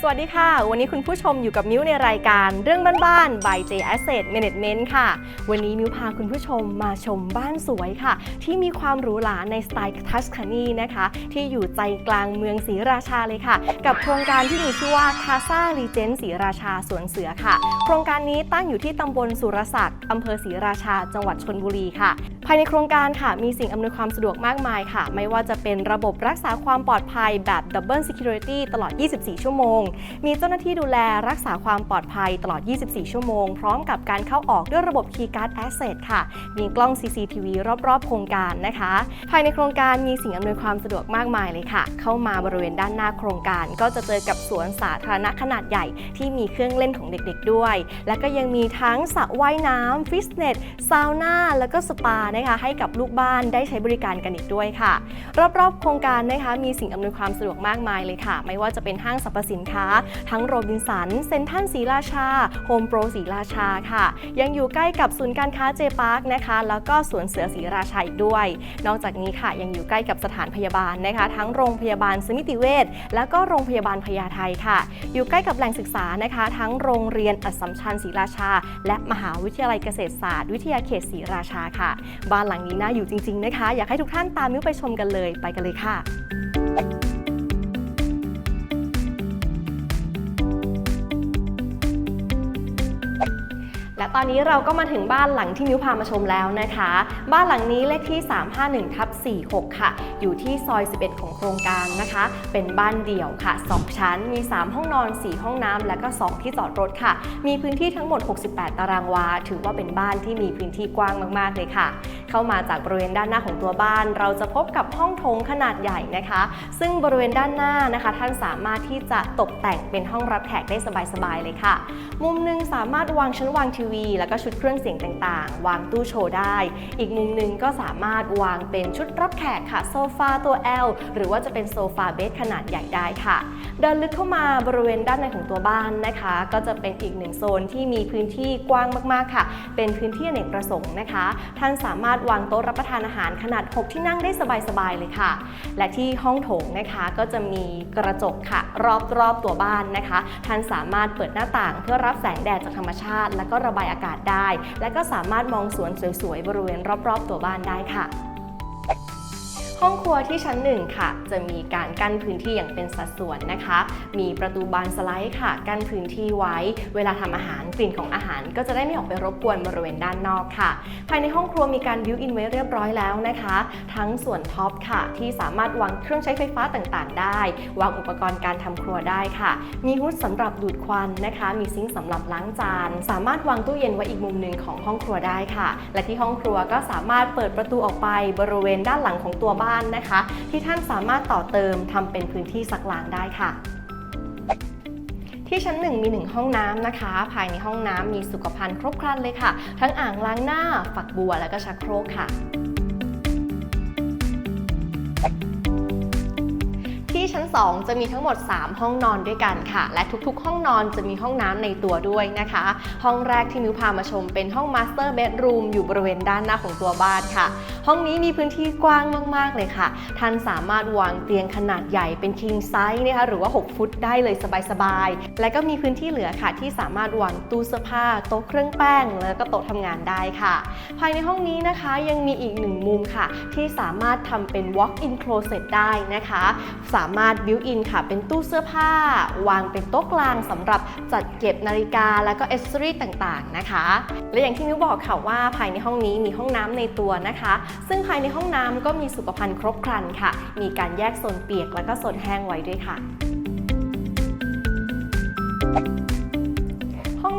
สวัสดีค่ะ วันนี้คุณผู้ชมอยู่กับมิ้วในรายการเรื่องบ้านๆ by J Asset Management ค่ะ วันนี้มิ้วพาคุณผู้ชมมาชมบ้านสวยค่ะ ที่มีความหรูหราในสไตล์ทัสคานีนะคะ ที่อยู่ใจกลางเมืองศรีราชาเลยค่ะ กับโครงการที่มีชื่อว่า Casa Regent ศรีราชาสวนเสือค่ะ โครงการนี้ตั้งอยู่ที่ตำบลสุรศักดิ์อำเภอศรีราชา จังหวัดชนบุรีค่ะ ภายในโครงการค่ะ มีสิ่งอำนวยความสะดวกมากมายค่ะ ไม่ว่าจะเป็นระบบรักษาความปลอดภัยแบบ Double Security ตลอด 24 ชั่วโมงมีเจ้าหน้าที่ดูแลรักษาความปลอดภัยตลอด 24 ชั่วโมง พร้อมกับการเข้าออกด้วยระบบ Keycard Access ค่ะ มีกล้อง CCTV รอบๆ โครงการนะคะ ภายในโครงการมีสิ่งอำนวยความสะดวกมากมายเลยค่ะ เข้ามาบริเวณด้านหน้าโครงการ ก็จะเจอกับสวนสาธารณะขนาดใหญ่ที่มีเครื่องเล่นของเด็กๆด้วย และก็ยังมีทั้งสระว่ายน้ำฟิตเนสซาวน่าแล้วก็สปานะคะให้กับลูกบ้านได้ใช้บริการกันอีกด้วยค่ะ รอบๆ โครงการนะคะมีสิ่งอำนวยความสะดวกมากมายเลยค่ะ ไม่ว่าจะเป็นห้างสรรพสินค้าทั้งโรบินสัน เซ็นทรัลศรีราชา โฮมโปรศรีราชาค่ะ ยังอยู่ใกล้กับศูนย์การค้าเจพาร์คนะคะ แล้วก็สวนเสือศรีราชาอีกด้วย นอกจากนี้ค่ะยังอยู่ใกล้กับสถานพยาบาลนะคะ ทั้งโรงพยาบาลสมิติเวชแล้วก็โรงพยาบาลพญาไทค่ะ อยู่ใกล้กับแหล่งศึกษานะคะ ทั้งโรงเรียนอัสสัมชัญศรีราชา และมหาวิทยาลัยเกษตรศาสตร์ วิทยาเขตศรีราชาค่ะ บ้านหลังนี้น่าอยู่จริง ๆนะคะ อยากให้ทุกท่านตามมิ้วไปชมกันเลยไปกันเลยค่ะ และตอนนี้เราก็มาถึงบ้านหลังที่มิ้วพามาชมแล้วนะคะ บ้านหลังนี้เลขที่ 351ทับ46 ค่ะ อยู่ที่ซอย 11 ของโครงการนะคะ เป็นบ้านเดี่ยวค่ะ 2 ชั้น มี 3 ห้องนอน 4 ห้องน้ำและก็ 2 ที่จอดรถค่ะ มีพื้นที่ทั้งหมด 68 ตารางวา ถือว่าเป็นบ้านที่มีพื้นที่กว้างมาก ๆ เลยค่ะ เข้ามาจากบริเวณด้านหน้าของตัวบ้าน เราจะพบกับห้องโถงขนาดใหญ่นะคะ ซึ่งบริเวณด้านหน้านะคะ ท่านสามารถที่จะตกแต่งเป็นห้องรับแขกได้สบายๆเลยค่ะ มุมหนึงสามารถวางชั้นวางทีวีแล้วก็ชุดเครื่องเสียงต่างๆ วางตู้โชว์ได้ อีกมุมหนึ่งก็สามารถวางเป็นชุดรับแขกค่ะโซฟาตัว L หรือว่าจะเป็นโซฟาเบดขนาดใหญ่ได้ค่ะ เดินลึกเข้ามาบริเวณด้านในของตัวบ้านนะคะ ก็จะเป็นอีกหนึ่งโซนที่มีพื้นที่กว้างมากๆค่ะ เป็นพื้นที่อเนกประสงค์นะคะ ท่านสามารถวางโต๊ะรับประทานอาหารขนาด 6 ที่นั่งได้สบายๆเลยค่ะ และที่ห้องโถงนะคะก็จะมีกระจกค่ะ รอบๆตัวบ้านนะคะ ท่านสามารถเปิดหน้าต่างเพื่อรับแสงแดดจากธรรมชาติ และก็ระบายอากาศได้ และก็สามารถมองสวนสวยๆ บริเวณรอบๆ ตัวบ้านได้ค่ะ ห้องครัวที่ชั้นหนึ่งค่ะ จะมีการกั้นพื้นที่อย่างเป็นสัดส่วนนะคะ มีประตูบานสไลด์ค่ะ กั้นพื้นที่ไว้ เวลาทำอาหารกลิ่นของอาหาร ก็จะได้ไม่ออกไปรบกวนบริเวณด้านนอกค่ะ ภายในห้องครัวมีการบิวอินไว้เรียบร้อยแล้วนะคะ ทั้งส่วนท็อปค่ะ ที่สามารถวางเครื่องใช้ไฟฟ้าต่างๆ ได้ วางอุปกรณ์การทำครัวได้ค่ะ มีฮุดสำหรับดูดควันนะคะ มีซิงค์สำหรับล้างจาน สามารถวางตู้เย็นไว้อีกมุมหนึ่งของห้องครัวได้ค่ะ และที่ห้องครัวก็สามารถเปิดประตูออกไปบริเวณด้านหลังของตัวบ้านนะคะ ที่ท่านสามารถต่อเติมทำเป็นพื้นที่ซักล้างได้ค่ะที่ชั้นหนึ่งมีหนึ่งห้องน้ำนะคะ ภายในห้องน้ำมีสุขภัณฑ์ครบครันเลยค่ะ ทั้งอ่างล้างหน้า ฝักบัว และก็ชักโครกค่ะ ชั้น 2 จะมีทั้งหมด 3 ห้องนอนด้วยกันค่ะ และทุกๆ ห้องนอนจะมีห้องน้ำในตัวด้วยนะคะ ห้องแรกที่มิวพามาชมเป็นห้องมาสเตอร์เบดรูมอยู่บริเวณด้านหน้าของตัวบ้านค่ะ ห้องนี้มีพื้นที่กว้างมาก ๆ เลยค่ะ ท่านสามารถวางเตียงขนาดใหญ่เป็น king size นะคะหรือว่า 6 ฟุตได้เลยสบายๆ และก็มีพื้นที่เหลือค่ะ ที่สามารถวางตู้เสื้อผ้าโต๊ะเครื่องแป้ง แล้วก็โต๊ะทำงานได้ค่ะ ภายในห้องนี้นะคะยังมีอีกหนึ่งมุมค่ะ ที่สามารถทำเป็น walk-in closet ได้นะคะ สามารถารถบิวอินค่ะ เป็นตู้เสื้อผ้า วางเป็นโต๊ะกลางสำหรับจัดเก็บนาฬิกาและก็อสเซอรี่ต่างๆนะคะ และอย่างที่มิวบอกค่ะว่าภายในห้องนี้มีห้องน้ำในตัวนะคะ ซึ่งภายในห้องน้ำก็มีสุขภัณฑ์ครบครันค่ะ มีการแยกโซนเปียกและก็โซนแห้งไว้ด้วยค่ะ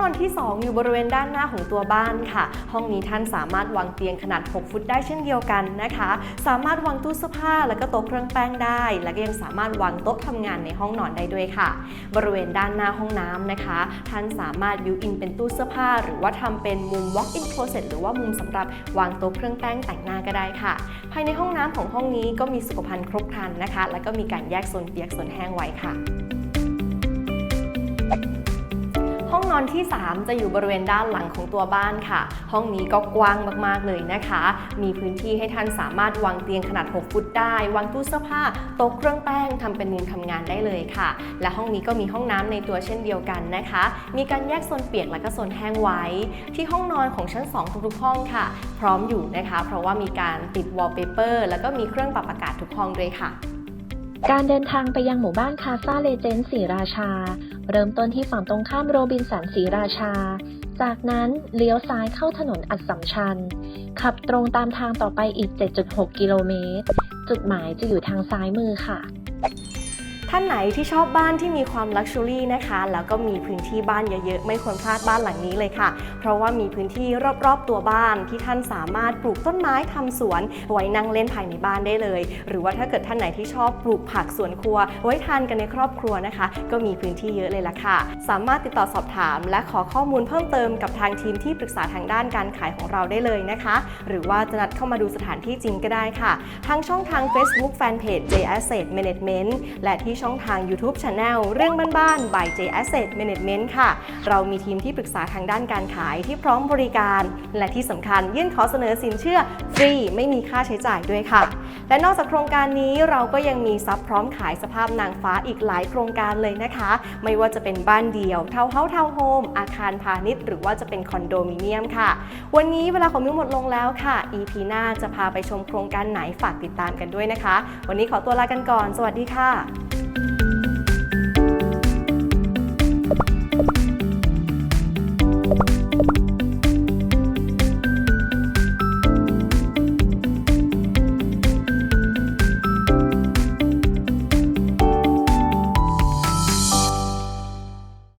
นอนที่ 2 อยู่บริเวณด้านหน้าของตัวบ้านค่ะ ห้องนี้ท่านสามารถวางเตียงขนาด 6 ฟุตได้เช่นเดียวกันนะคะ สามารถวางตู้เสื้อผ้าแล้วก็โต๊ะเครื่องแป้งได้ และก็ยังสามารถวางโต๊ะทำงานในห้องนอนได้ด้วยค่ะ บริเวณด้านหน้าห้องน้ำนะคะ ท่านสามารถบิวอินเป็นตู้เสื้อผ้า หรือว่าทำเป็นมุม walk-in closet หรือว่ามุมสำหรับวางโต๊ะเครื่องแป้งแต่งหน้าก็ได้ค่ะ ภายในห้องน้ำของห้องนี้ก็มีสุขภัณฑ์ครบครันนะคะ แล้วก็มีการแยกโซนเปียกโซนแห้งไว้ค่ะ นอนอนที่ 3 จะอยู่บริเวณด้านหลังของตัวบ้านค่ะ ห้องนี้ก็กว้างมากๆเลยนะคะ มีพื้นที่ให้ท่านสามารถวางเตียงขนาด 6 ฟุตได้ วางตู้เสื้อผ้าโต๊ะเครื่องแป้งทำเป็นมุมทำงานได้เลยค่ะ และห้องนี้ก็มีห้องน้ำในตัวเช่นเดียวกันนะคะ มีการแยกโซนเปียกและก็โซนแห้งไว้ ที่ห้องนอนของชั้น 2 ทุกๆห้องค่ะ พร้อมอยู่นะคะ เพราะว่ามีการติดวอลเปเปอร์แล้วก็มีเครื่องปรับอากาศทุกห้องด้วยค่ะ การเดินทางไปยังหมู่บ้านคาซาเลเจนสีราชา เริ่มต้นที่ฝั่งตรงข้ามโรบินสันสีราชา จากนั้นเลี้ยวซ้ายเข้าถนนอัดสัมชัญ ขับตรงตามทางต่อไปอีก 7.6 กิโลเมตร จุดหมายจะอยู่ทางซ้ายมือค่ะ ท่านไหนที่ชอบบ้านที่มีความลักชัวรี่นะคะ แล้วก็มีพื้นที่บ้านเยอะๆ ไม่ควรพลาดบ้านหลังนี้เลยค่ะ เพราะว่ามีพื้นที่รอบๆตัวบ้านที่ท่านสามารถปลูกต้นไม้ทำสวน ไว้นั่งเล่นภายในบ้านได้เลย หรือว่าถ้าเกิดท่านไหนที่ชอบปลูกผักสวนครัว ไว้ทานกันในครอบครัวนะคะ ก็มีพื้นที่เยอะเลยล่ะค่ะ สามารถติดต่อสอบถาม และขอข้อมูลเพิ่มเติมกับทางทีมที่ปรึกษาทางด้านการขายของเราได้เลยนะคะ หรือว่าจะนัดเข้ามาดูสถานที่จริงก็ได้ค่ะทางช่องทาง Facebook Fanpage J Asset Management และที่ช่องทาง YouTube Channel เรื่องบ้านๆ by J Asset Management ค่ะ เรามีทีมที่ปรึกษาทางด้านการขายที่พร้อมบริการ และที่สำคัญยื่นขอเสนอสินเชื่อฟรีไม่มีค่าใช้จ่ายด้วยค่ะ และนอกจากโครงการนี้เราก็ยังมีซับพร้อมขายสภาพนางฟ้าอีกหลายโครงการเลยนะคะ ไม่ว่าจะเป็นบ้านเดี่ยวเทาเฮาส์ทาโฮมอาคารพาณิชย์ หรือว่าจะเป็นคอนโดมิเนียมค่ะ วันนี้เวลาของมิ้วหมดลงแล้วค่ะ EP หน้าจะพาไปชมโครงการไหนฝากติดตามกันด้วยนะคะ วันนี้ขอตัวลากันก่อน สวัสดีค่ะ